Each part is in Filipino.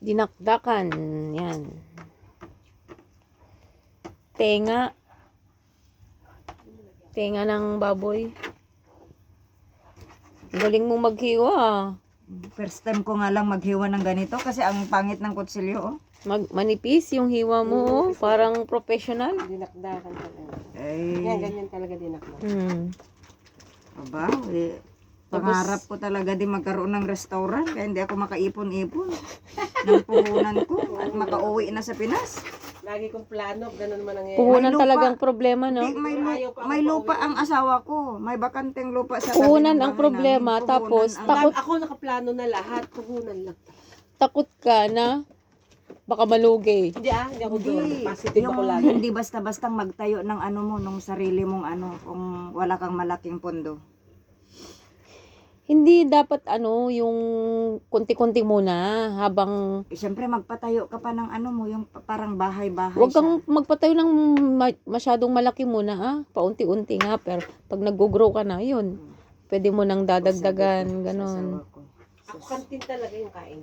Dinakdakan. Yan. Tenga. Tenga ng baboy. Galing mo maghiwa. ah. First time ko nga lang maghiwa ng ganito kasi ang pangit ng kutsilyo. Oh. Mag manipis yung hiwa mo. oh. Parang professional. Dinakdakan talaga. Ay, Yan, ganyan talaga dinakdakan. Hmm. aba, eh, pangarap ko talaga din magkaroon ng restaurant kaya hindi ako makaipon-ipon ng puhunan ko at makauwi na sa Pinas. Lagi kong plano, ganun man ang Puhunan lupa. talagang problema, no? Di, may, lu- may lupa ang asawa ko. May bakanteng lupa sa Puhunan ng ang problema, namin. tapos ang- Takot. Ako nakaplano na lahat, puhunan lang. Takot ka na baka malugi. Hindi ah, hindi ako doon. Hindi, Positive yung ako lagi. hindi basta-bastang magtayo ng ano mo, nung sarili mong ano, kung wala kang malaking pondo. Hindi dapat ano, yung kunti-kunti muna habang Eh, Siyempre, magpatayo ka pa ng ano mo, yung pa- parang bahay-bahay Huwag siya. kang magpatayo ng ma- masyadong malaki muna ah. Paunti-unti nga. Pero pag nag-grow ka na, yun. Pwede mo nang dadagdagan, Sabi ko sa ganon. asawa ko. Ako kantin talaga yung kain.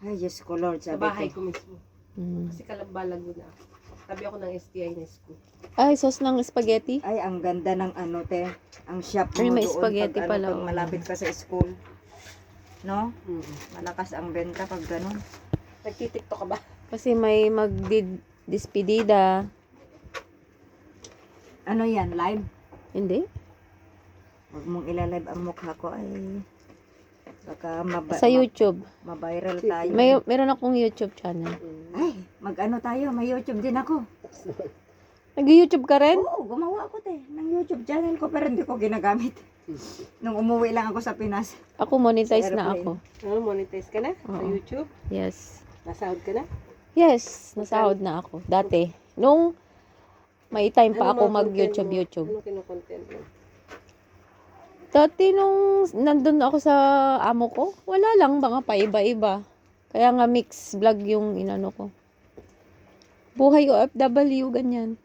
Ay, Diyos ko Lord, Sa sabi bahay ko. ko mismo. Mm. Kasi kalabbalag na ako. Tabi ako ng STI na school. Ay, sauce ng spaghetti. Ay, ang ganda ng ano, te. Ang shop mo Ay, may doon spaghetti pag, pala, ano, pag oh. malapit ka sa school. No? Mm-hmm. Malakas ang benta pag ganun. Nagtitiktok ka ba? Kasi may magdispedida. Ano yan, live? Hindi? Huwag mong ilalive ang mukha ko ay baka maba- Sa YouTube. ma- ma-viral tayo. May, meron akong YouTube channel. Ay, mag-ano tayo, may YouTube din ako. Nag-YouTube ka rin? Oo, gumawa ako te ng YouTube channel ko pero hindi ko ginagamit. Nung umuwi lang ako sa Pinas. Ako monetize Sa na airplane. ako. Ano, monetize ka na? Sa Oo. YouTube? Yes. Nasahod ka na? Yes, nasahod na ako. Dati. Nung may time pa Ano ako mag-YouTube, mo? YouTube. Ano kinukontent mo? Dati nung nandun ako sa amo ko, wala lang, mga paiba-iba. Kaya nga mix vlog yung inano ko. Buhay OFW, ganyan.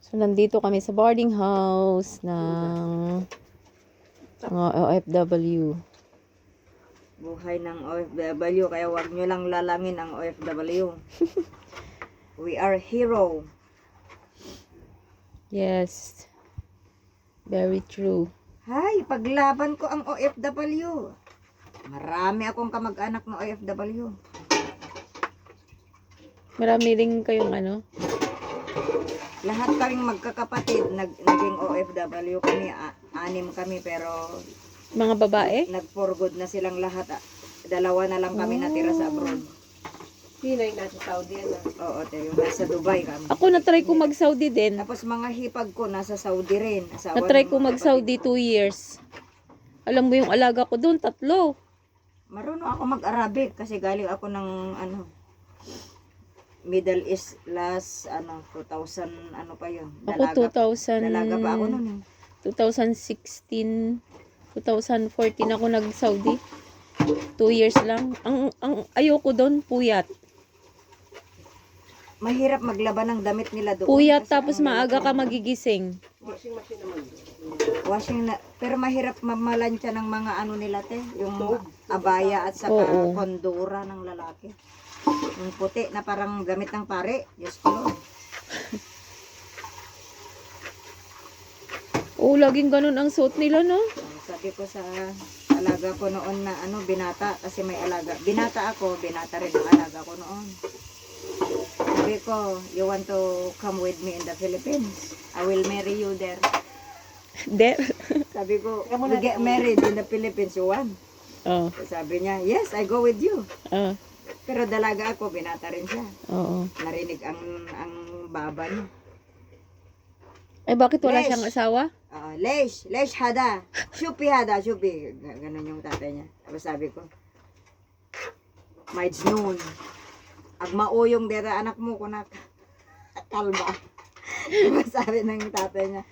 So, nandito kami sa boarding house ng mga OFW. Buhay ng OFW kaya wag nyo lang lalangin ang OFW. We are hero. Yes. Very true. Hay, paglaban ko ang OFW. Marami akong kamag-anak na OFW. Marami rin kayong ano, Lahat kaming magkakapatid, nag, naging OFW kami, a- anim kami pero mga babae. nag-for good na silang lahat. ah. Dalawa na lang kami natira sa abroad. Pinay nasa Saudi ah. Oo, tayo, nasa Dubai kami. Ako na-try ko mag-Saudi din. Tapos mga hipag ko nasa Saudi rin. Asawa Na-try ng ko mga mag-Saudi two years. Alam mo yung alaga ko doon, tatlo. Marunong ako mag-Arabic kasi galing ako ng ano Middle East last ano 2000 ano pa yun. Ako Dalaga, 2000, dalaga pa ako noon. eh. 2016, 2014 ako nag-Saudi. Two years lang. Ang, ang ayoko doon, puyat. Mahirap maglaban ng damit nila doon. Puyat kasi tapos ang maaga ka magigising. Washing machine naman. Washing na, pero mahirap mamalansya ng mga ano nila te, yung abaya at saka Oo. kondura ng lalaki. Yung puti na parang gamit ng pare. Diyos ko Lord. Oo, laging ganun ang suot nila, no? Sabi ko sa alaga ko noon na ano, binata, kasi may alaga. Binata ako, binata rin ang alaga ko noon. Sabi ko, you want to come with me in the Philippines? I will marry you there. Der. Sabi ko, we get married in the Philippines, you want? Oo. Sabi niya, yes, I go with you. ah, Pero dalaga ako, binata rin siya. oo. Narinig ang ang baba niya. Ay, bakit wala Yes. siyang asawa? Ah, Leish, Leish hada. Shupi hada, shupi. G- Ganon yung tatay niya. Tapos sabi ko, Maids noon. Ag mauyong dera anak mo ko na kalba. Diba sabi ng tatay niya,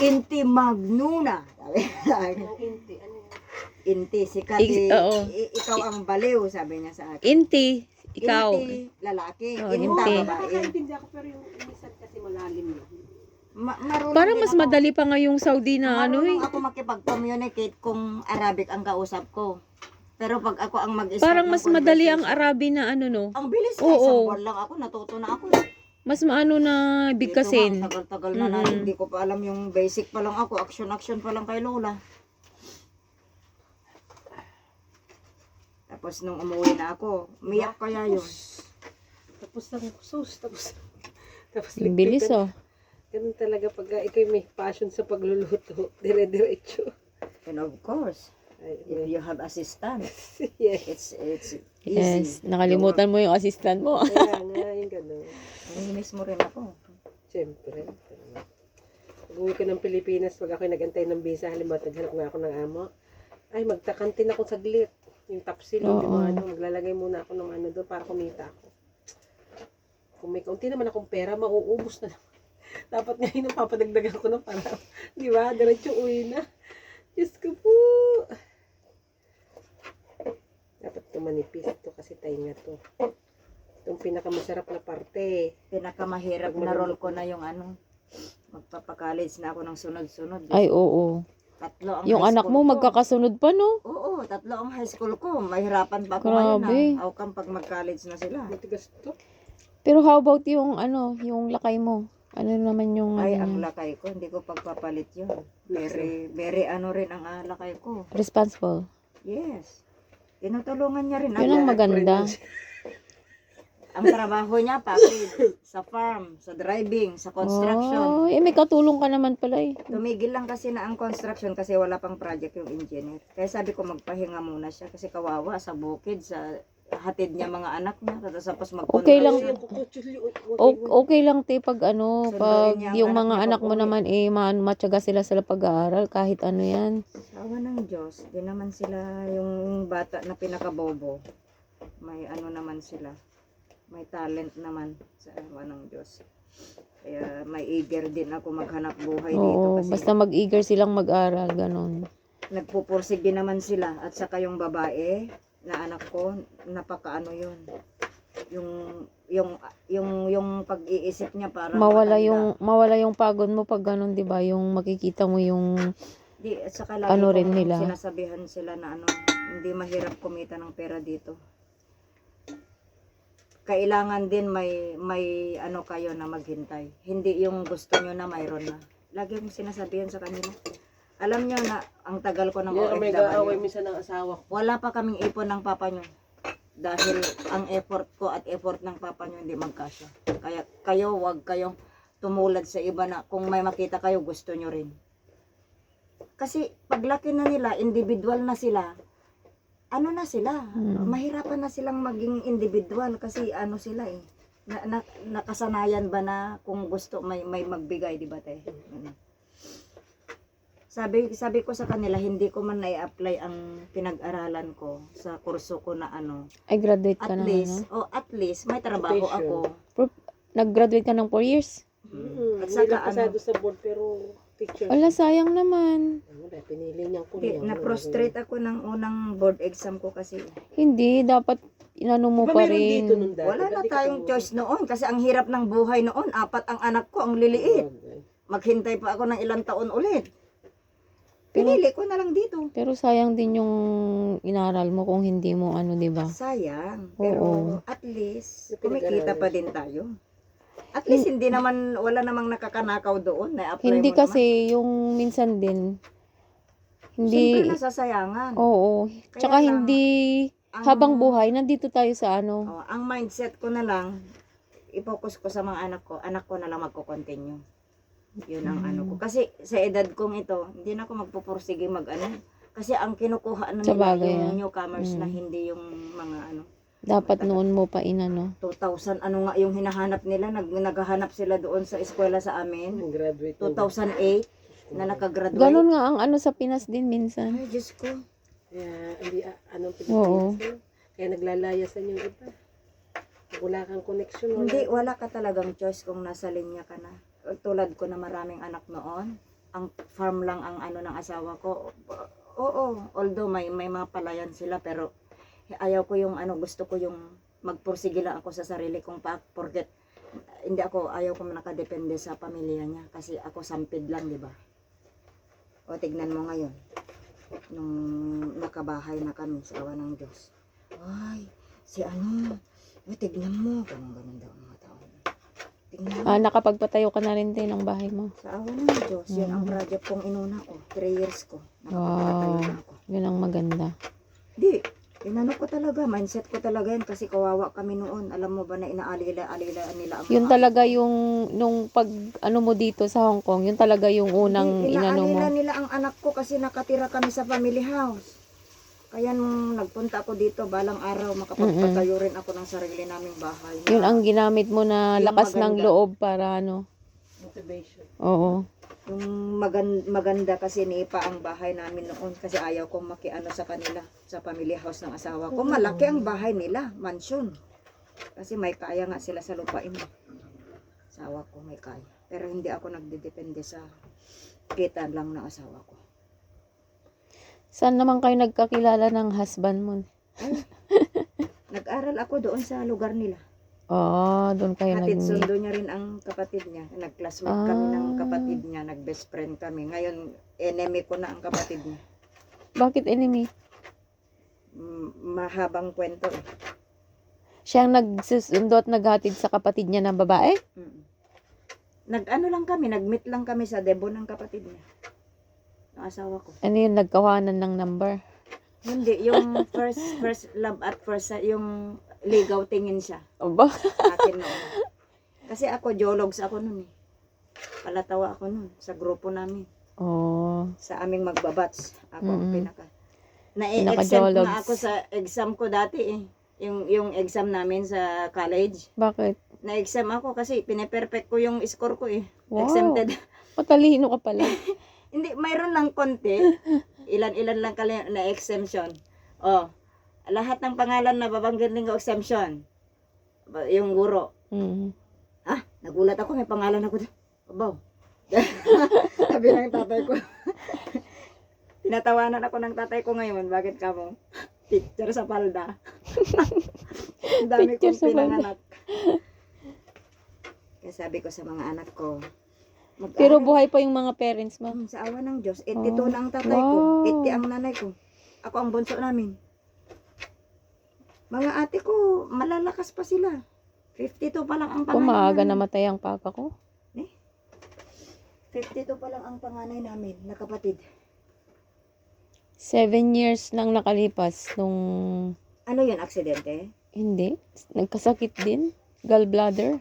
Inti magnuna. Sabi sa akin. Inti, ano yan? Inti, sikat. Ik- i- oo. i- ikaw ang baliw, sabi niya sa akin. Inti, ikaw. Inti, lalaki. Oh, Inta, inti. babae. Nakakaintindi ako pero yung minsan kasi malalim yun. Ma- marunong Parang mas ako. madali pa nga yung Saudi na ano eh. Marunong ako makipag-communicate kung Arabic ang kausap ko. Pero pag ako ang mag-start Parang ng mas madali ang Arabi na ano no. Ang bilis na Oo. isang buwan lang ako, natuto na ako. Mas maano na bigkasin. Dito nga, tagal-tagal na natin, hindi ko pa alam yung basic pa lang ako, action-action pa lang kay Lola. Tapos nung umuwi na ako, umiyak kaya yun. Tapos lang sus, tapos tapos Ang bilis ligpitan. oh. Ganun talaga pag uh, ikaw may passion sa pagluluto, dire-diretso. And of course, if you have assistant, yes. it's it's Yes, easy. nakalimutan mo yung assistant mo. Kaya nga, yung gano'n. Nangimiss mo rin ako. Siyempre. Pag uwi ko ng Pilipinas, pag ako'y nagantay ng visa, halimbawa naghanap nga ako ng amo, ay magtakantin ako saglit. Yung tapsil, Oo. yung ano, maglalagay muna ako ng ano doon para kumita ako. Kung may kaunti naman akong pera, mauubos na naman. Dapat ngayon napapadagdagan ko na para, di ba? Diretso uwi na. Diyos ko po. Dapat tumanipis ito kasi tainga to. Itong pinakamasarap na parte. Pinakamahirap na role ko na yung ano, magpapakacollege na ako ng sunod-sunod. Ay, oo. Tatlo ang Yung high anak school mo ko. magkakasunod pa, no? Oo, tatlo ang high school ko. Mahirapan pa ako ngayon Grabe. na. Outcome pag mag-college na sila. Matigas to. Pero how about yung ano, yung lakay mo? Ano naman yung Ay, ano, ang lakay ko, hindi ko pagpapalit yun. Very, very ano rin ang ah, lakay ko. responsible? Yes. Tinutulungan niya rin Yun ang maganda. Ang trabaho niya, package, sa farm, sa driving, sa construction. Oh, eh may katulong ka naman pala eh. Tumigil lang kasi na ang construction kasi wala pang project yung engineer. Kaya sabi ko magpahinga muna siya kasi kawawa sa bukid, sa hatid niya mga anak niya. Tapos tapos mag Okay lang. Yung kukutsuli, O- okay lang te pag ano, Sunduin pag yung mga anak mo naman eh ma matyaga sila sa pag-aaral kahit ano yan. Sawa ng Diyos, di naman sila yung bata na pinakabobo. May ano naman sila. May talent naman sa awa ng Diyos. Kaya may eager din ako maghanap buhay dito Oo, kasi basta mag-eager silang mag-aral, ganun. nagpupursige naman sila at saka yung babae na anak ko napakaano yun. Yung yung yung yung pag-iisip niya para Mawala yung mawala yung pagod mo pag ganun, 'di ba? Yung makikita mo yung di at saka lagi Ano rin nila? sinasabihan sila na ano hindi mahirap kumita ng pera dito. Kailangan din may may ano kayo na maghintay. Hindi yung gusto nyo na mayroon na. Lagi kong sinasabihan sa kanila alam nyo na ang tagal ko ng ang may gaaway OFW minsan ng asawa ko. wala pa kaming ipon ng papa nyo. Dahil ang effort ko at effort ng papa nyo hindi magkasya. Kaya kayo, wag kayo tumulad sa iba na kung may makita kayo, gusto nyo rin. Kasi paglaki na nila, individual na sila, ano na sila, Hmm. mahirapan na silang maging individual kasi ano sila eh. Na, na, nakasanayan ba na kung gusto may may magbigay, di ba te? Ano. Sabi sabi ko sa kanila hindi ko man na-apply ang pinag-aralan ko sa kurso ko na ano. ay graduate ka At na least, ano? oh at least may trabaho Occupation. ako. Nag-graduate ka ng 4 years? Mm, At At saka ano? sa board pero teacher. Wala sayang naman. Ano, dahil pinili niyang Hindi, kunin. na-prostrate ako ng unang board exam ko kasi Hindi dapat inano mo Di ba pa rin. dito nung dati? wala na tayong choice noon kasi ang hirap ng buhay noon. Apat ang anak ko, ang liliit. Maghintay pa ako ng ilang taon ulit. Pinili ko na lang dito. Pero sayang din yung inaral mo kung hindi mo ano, 'di ba? Sayang. Pero Oo. at least, kumikita pa din tayo. At least hindi naman, wala namang nakakanakaw doon. Na-apply Hindi mo kasi yung minsan din hindi Siyempre nasasayangan. Oo. Kaya Tsaka lang, hindi Ang- habang buhay nandito tayo sa ano. Oh, ang mindset ko na lang, i-focus ko sa mga anak ko, anak ko na lang magko-continue. Yun ang ano ko. Kasi sa edad kong ito, hindi na ako magpupursige mag ano. Kasi ang kinukuha na Sa nila yung ah. newcomers na Mm. hindi yung mga ano, Dapat noon mo pa inano. 2000 ano nga yung hinahanap nila, nag, naghahanap sila doon sa eskwela sa amin. Ang graduate na. 2008 na nakagraduate. Ganun nga ang ano sa Pinas din minsan. Ay, Diyos ko. Kaya, hindi, ah, anong Oo. Pilipinas yun? Kaya naglalayasan yung iba. Wala kang connection. Wala. Hindi, wala ka talagang choice kung nasa linya ka na. Tulad ko na maraming anak noon, ang farm lang ang ano ng asawa ko. Oo, although may may mga palayan sila pero ayaw ko yung ano gusto ko yung magpursige lang ako sa sarili kong pa forget hindi ako, ayaw ko nakadepende sa pamilya niya kasi ako sampid lang, di ba? O tignan mo ngayon, nung nakabahay na kami sa awa ng Diyos. Ay, si ano, o tignan mo, ganun ganun daw mga tao. Tignan mo, Ah, nakapagpatayo ka na rin din ng bahay mo. sa awa ng Diyos, yan ang project kong inuna ko, 3 years ko, Wow. ako. Yun ang maganda. Di, inano ko talaga, mindset ko talaga yan kasi kawawa kami noon. Alam mo ba na inaalila-alila nila ang Yun talaga yung, nung pag, ano mo dito sa Hong Kong, yun talaga yung unang inano mo. inaalila nila ang anak ko kasi nakatira kami sa family house. Kaya nung nagpunta ako dito, balang araw makapagpatayo rin ako ng sarili naming bahay. na- Yun ang ginamit mo na Yung lakas ng maganda. loob para ano. Motivation. Oo. Yung magan- maganda kasi niipa ang bahay namin noon kasi ayaw kong makiano sa kanila sa family house ng asawa ko. Malaki ang bahay nila, mansion. Kasi may kaya nga sila sa lupain. Asawa ko may kaya. Pero hindi ako nagdedepende sa kita lang ng asawa ko. Saan naman kayo nagkakilala ng husband mo? Nag-aral ako doon sa lugar nila. Oh, doon kayo nag sundo niya rin ang kapatid niya. Nag-classmate kami ng Ah. kapatid niya. Nag-best friend kami. Ngayon, enemy ko na ang kapatid niya. Bakit enemy? Mahabang kwento eh. Siya ang nagsusundo at naghatid sa kapatid niya na babae? Mm. Nag-ano lang kami, nag-meet lang kami sa debo ng kapatid niya. Ng asawa ko. Ano yun, nagkawanan ng number? Hindi, yung first first love at first sight, yung ligaw tingin siya Aba? sa akin noon. Kasi ako, geologs ako noon eh. Palatawa ako noon sa grupo namin. Oh. Sa aming magbabats. Ako ang Mm-mm. pinaka. Na-exempt na ako sa exam ko dati eh. Yung, yung exam namin sa college. Bakit? Na-exam ako kasi piniperfect ko yung score ko eh. Wow. Exempted. Matalino ka pala. Hindi, mayroon lang konti. Ilan-ilan lang kali na exemption. Oh, lahat ng pangalan na babanggit ng exemption. Yung guro. Mm. Ah, nagulat ako, may pangalan ako. Abaw. Sabi ng tatay ko. Tinatawanan ako ng tatay ko ngayon. Bakit ka mo? Picture sa palda. Ang dami Picture kong pinanganak. Kaya sabi ko sa mga anak ko, mag Pero buhay pa yung mga parents mo. Hmm, sa awa ng Diyos, 82 Oh. na ang tatay ko, Wow. 80 ang nanay ko. Ako ang bunso namin. Mga ate ko, malalakas pa sila. 52 pa lang ang panganay maaga namin. namatay ang papa ko. 52 pa lang ang panganay namin, na kapatid. Seven years nang nakalipas nung Ano yun, aksidente? hindi. Nagkasakit din. Gallbladder.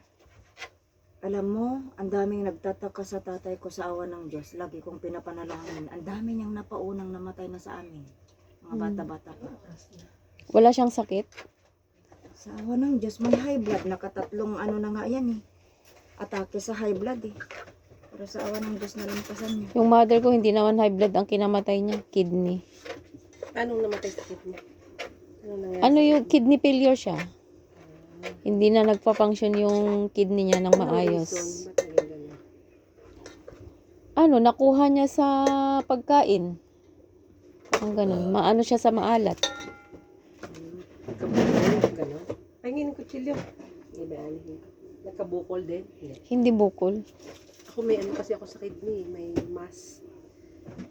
Alam mo, ang daming nagtataka sa tatay ko sa awa ng Diyos. Lagi kong pinapanalangin. Ang dami niyang napaunang namatay na sa amin. Mga Hmm. bata-bata pa. Wala siyang sakit. Sa awa ng Diyos, may high blood. Nakatatlong ano na nga yan eh. Atake sa high blood eh. Pero sa awa ng Diyos, nalampasan niya. Yung mother ko, hindi naman high blood ang kinamatay niya. Kidney. Anong namatay sa kidney? Ano nangyari? Ano yung kidney failure siya? Hindi na nagpa-function yung kidney niya ng maayos. Ano, nakuha niya sa pagkain. Ang ganun. Maano siya sa maalat. Nagkabukol, gano'n. Pahingin ng kutsilyo. Hindi ba alihin ko? Nagkabukol din? Hindi bukol. Ako may ano kasi ako sa kidney, may mass.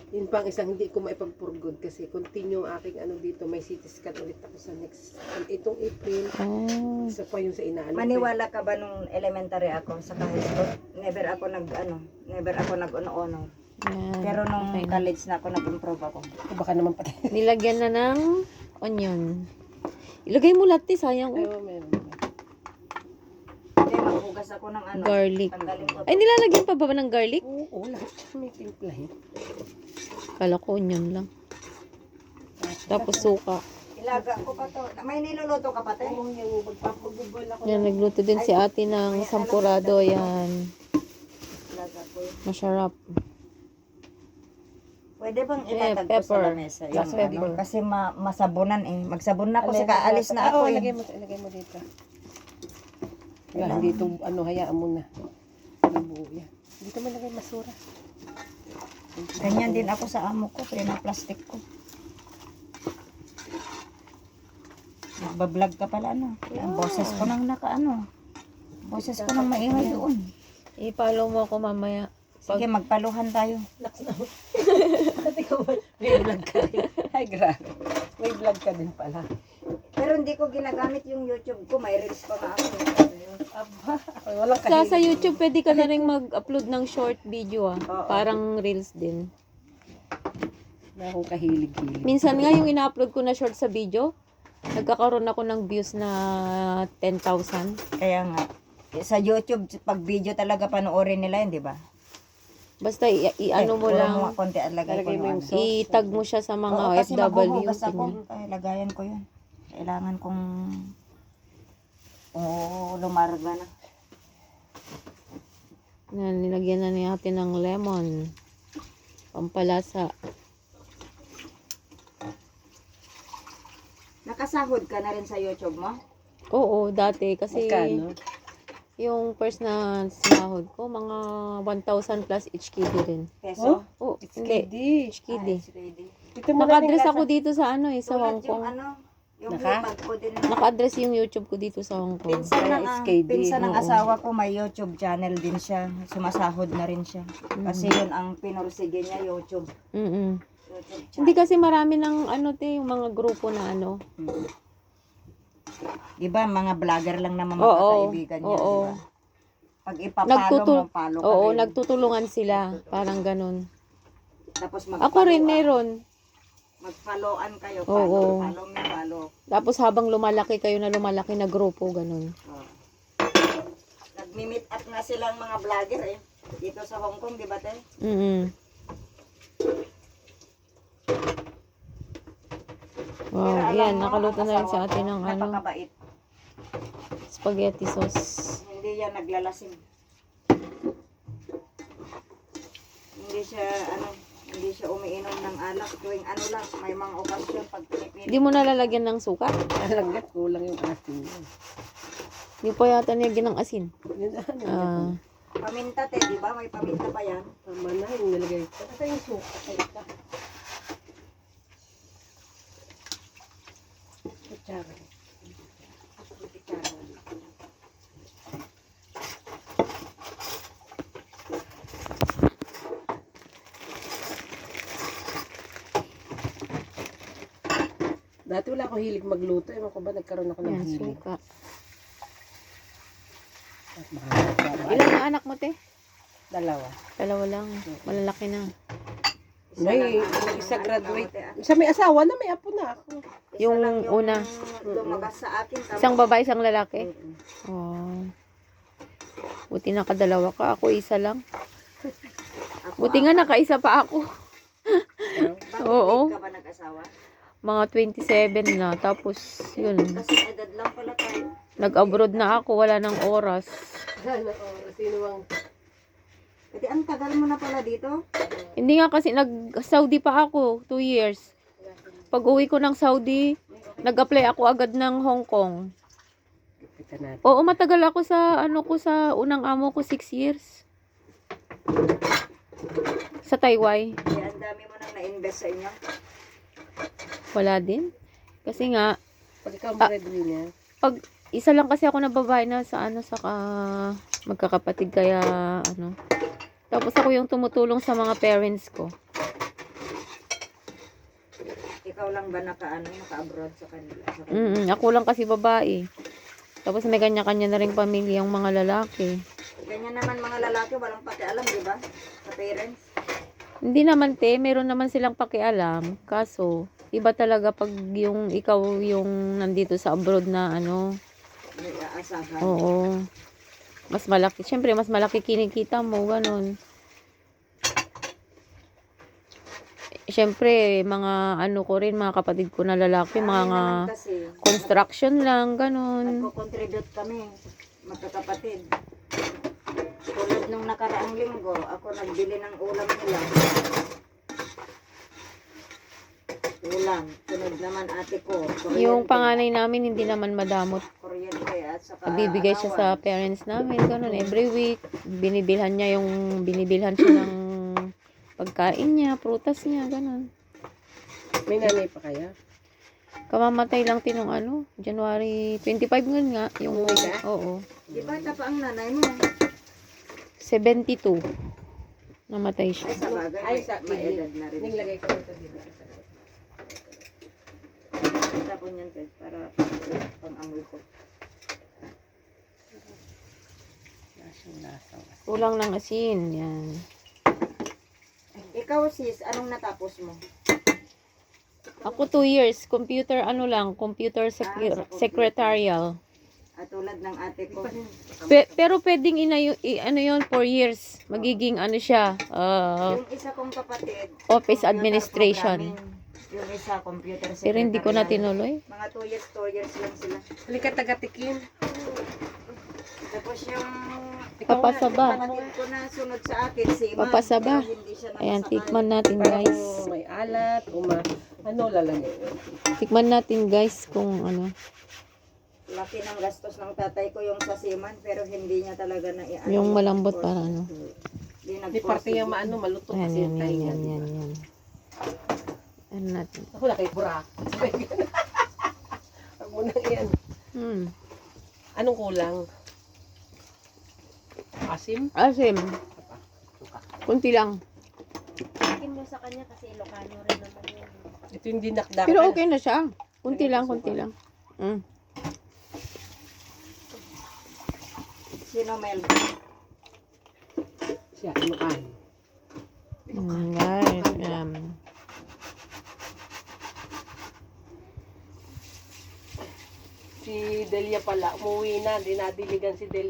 Yun pang isang hindi ko maipagpurgod kasi continue ang aking ano dito, may CT scan ulit ako sa next, itong April. Oh. Isa pa yung sa inaano. Maniwala ka ba nung elementary ako sa high school? Never ako nag ano, never ako nag ono Yan. Pero nung Okay college na ako nag-improve ako. O baka naman pati. Nilagyan na ng onion. Ilagay mo lahat, sayang. oh. Ayaw, meron. Maghugas ako ng ano. Garlic. Tanggalin ko. Ay, nilalagyan pa ba ng garlic? Oo, lahat may timplahin. Kala ko onion lang. Tapos suka. Ilaga ko pa to. May niluluto ka pa te? Oo, yung magpapagugol ako. Yan, nagluto din si ate ng sampurado. Yan. Ilaga ko. Masarap. Pwede bang Eh, itatag ko pepper. sa lamesa? Yung Black pepper. ano? Kasi ma masabunan eh. Magsabon na ako Alin, kasi kaalis na ako Oo, eh. lagay mo, ilagay mo dito. Wala, hindi ito, ano, hayaan mo na. Nabuo yan. Dito mo lagay masura. Ganyan din ako sa amo ko. Pina-plastic ko. Nagbablog ka pala ano. Ang boses ko nang naka ano. Boses ko nang maingay doon. I-follow mo ako mamaya. Sige, magpaluhan tayo. Lakas na. Ate ko, may vlog ka rin. Ay, grabe. May vlog ka din pala. Pero hindi ko ginagamit yung YouTube ko. May reels pa nga ako. Aba, ay, walang Sa, sa YouTube, pwede ka na rin mag-upload ng short video ah. Oo. Parang reels din. Na akong kahilig-hilig. Minsan nga yung ina-upload ko na short sa video, nagkakaroon ako ng views na 10,000. Kaya nga. Sa YouTube, pag video talaga panoorin nila yun, di ba? Basta i- i- ano mo lang, mga konti at lagay ko mo ng yung sauce. i-tag mo siya sa mga Oo, kasi OFW. maghuhugas ako. Ay, lagayan ko yun. Kailangan kong Oo, lumarga na. Yan, nilagyan na natin ng lemon. Pampalasa. Nakasahod ka na rin sa YouTube mo? Oo, dati. Kasi Magkano? Yung first na sinahod ko, mga 1,000 plus each KD rin. Peso? Oh, It's hindi. KD. Each KD. Ah, ready. Ito Naka-address ako dito sa ano eh, sa Hong yung Kong. ano, yung Naka? ko din. Naka-address yung YouTube ko dito sa Hong Kong. Pinsan ng, ah, pinsan ng asawa ko, may YouTube channel din siya. Sumasahod na rin siya. Kasi Mm-hmm. yun ang pinursige niya, YouTube. Mm-mm. YouTube Hindi kasi marami ng ano te, yung mga grupo na ano. Diba, mga vlogger lang naman Oo. magkakaibigan niya. Oo. Diba? Pag ipapalo Nagtutul- mo, palo ka Oo, rin. nagtutulungan sila. Parang ganun. Tapos Ako rin meron. Mag-followan kayo. Oo. Follow, follow me, follow. Tapos habang lumalaki kayo na lumalaki na grupo, ganun. Oh. Nagmi-meet up nga silang mga vlogger eh. Dito sa Hong Kong, di ba te? Mm Wow, Pero alam yan, mo, nakaluto na rin sa atin ng ano, Napakabait. spaghetti sauce. Hindi yan naglalasing. Hindi siya, ano, hindi siya umiinom ng alak tuwing ano lang, may mga okasyon pag pinipili. Hindi mo nalalagyan ng suka? Alagyan, kulang yung asin niya. Hindi pa yata nilagyan ng asin. Yun, ano, Ah, Paminta te, di ba? May paminta pa yan. tama na yung nilagay ko. Kasi yung suka, Kutsara. Dati wala akong hilig magluto. Ewan ko ba nagkaroon ako ng yan, hilig. suka. At makakasama. Ilan ang anak mo, te? Dalawa. Dalawa lang. Malalaki na. May isa graduate. te. Isa may asawa na, may apo na ako. Yung una. lumabas sa akin. tapos Isang babae, isang lalaki. Mm-mm. Oh. Buti nakadalawa ka. Ako isa lang. ako, Buti nga nakaisa pa ako. Bakit Oo. ka ba nag-asawa? Mga 27 na. Tapos, yun. Kasi edad lang pala tayo. Nag-abroad na ako. Wala ng oras. Ano, oh, sino ang Kasi ang tagal mo na pala dito. Hindi nga kasi nag-Saudi pa ako. 2 years. Pag uwi ko ng Saudi, nag-apply ako agad ng Hong Kong. Kita natin. Oo, matagal ako sa ano ko sa unang amo ko 6 years. Sa Taiwan. Kaya ang dami mo nang na-invest sa inyo. Wala din. Kasi nga, Pag ikaw Ah. breadwinner, pag isa lang kasi ako na babae na sa ano sa ka, magkakapatid kaya ano. Tapos ako yung tumutulong sa mga parents ko. Ikaw lang ba naka, ano, naka-abroad sa kanila? Sa kanila? Mm ako lang kasi babae. Tapos may kanya-kanya na rin pamilya yung mga lalaki. Ganyan naman mga lalaki, walang pakialam, di ba? Sa parents. Hindi naman te, meron naman silang pakialam. Kaso, iba talaga pag yung ikaw yung nandito sa abroad na ano, May aasahan. oo. Mas malaki, syempre mas malaki kinikita mo, ganun. Syempre, mga ano ko rin, mga kapatid ko na lalaki, mga kasi, construction lang, ganun. nagko-contribute kami, magkakapatid. Tulad nung nakaraang linggo, ako nagbili ng ulam nila. Ulam. Sunod naman ate ko. kuryente. Yung panganay namin, hindi naman madamot. Kuryente at saka Bibigay siya sa parents namin, ganun. Every week, binibilhan niya yung, binibilhan siya ng pagkain niya, prutas niya, ganun. may nanay pa kaya? Kamamatay lang tinong ano, January 25 ngun nga. Yung, Umiga? oo. Di bata pa ang nanay mo. 72. Namatay siya. Ay, sa bagay, Ay, may, sa may edad na rin. Niglagay ko ito dito. Tapon yan, Tess, para pang-amoy ko. Kulang ng asin. Yan. Ikaw, sis, anong natapos mo? Ako 2 years. Computer ano lang. Computer secu- Ah, secretarial. At tulad ng ate ko. Pe- pero pwedeng ina i- ano yon 4 years. Magiging ano siya. uh, yung isa kong kapatid, office administration. Yung isa, computer secretary. Pero hindi ko na tinuloy. Mga 2 years, 4 years lang sila. Halika taga-tikim. Tapos yung Papasaba. na sunod sa akin, si Iman. Papasaba. Ayan, tikman natin guys. may alat, kung ma... Ano lalagay? Tikman natin guys kung ano. Laki ng gastos ng tatay ko yung sa Siman, pero hindi niya talaga na i- Yung malambot para ano. Hindi parte yung maano, maluto Ayan, kasi yan, yung yan, yan, yan, yan. Ano natin? Ako na kay Bura. Huwag mo nang yan. Hmm. Anong kulang? Asim? Asim. Kunti lang. Akin mo sa kanya kasi Ilocano rin naman yun. Ito yung dinakdakan. Pero okay na siya. Kunti lang, kunti lang. Mm. Sino Mel? Siya, inukan. Mm, guys. Um, Si Delia pala, umuwi na, dinadiligan si Delia.